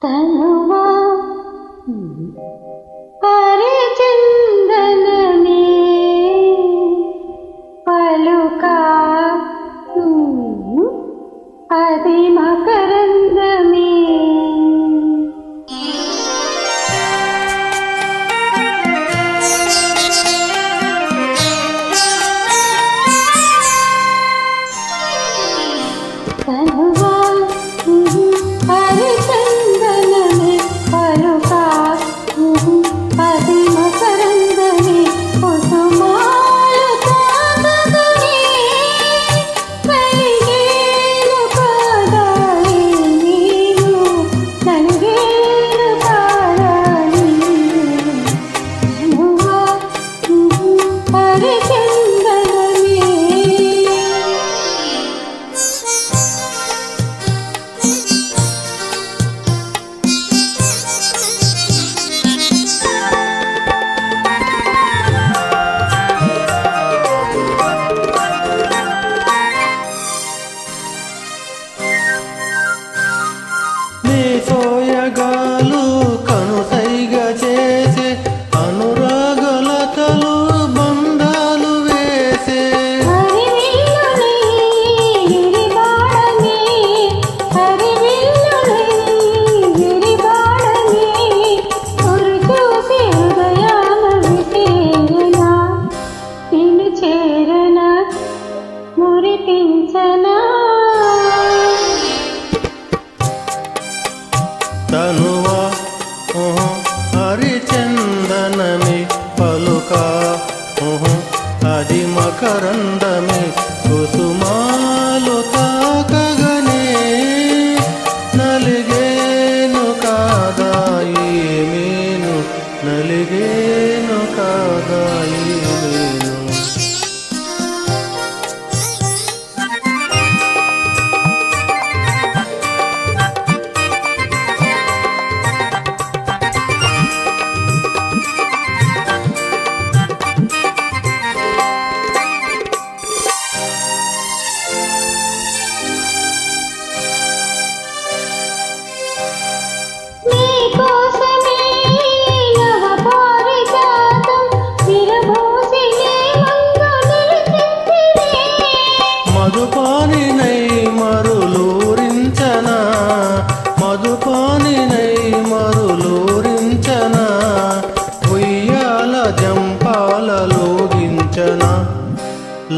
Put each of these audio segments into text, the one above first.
Tanuma. Mm. హరిచందనమి పలుక అది మకరందమి.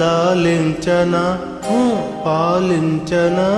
లాలించనా? పాలించనా?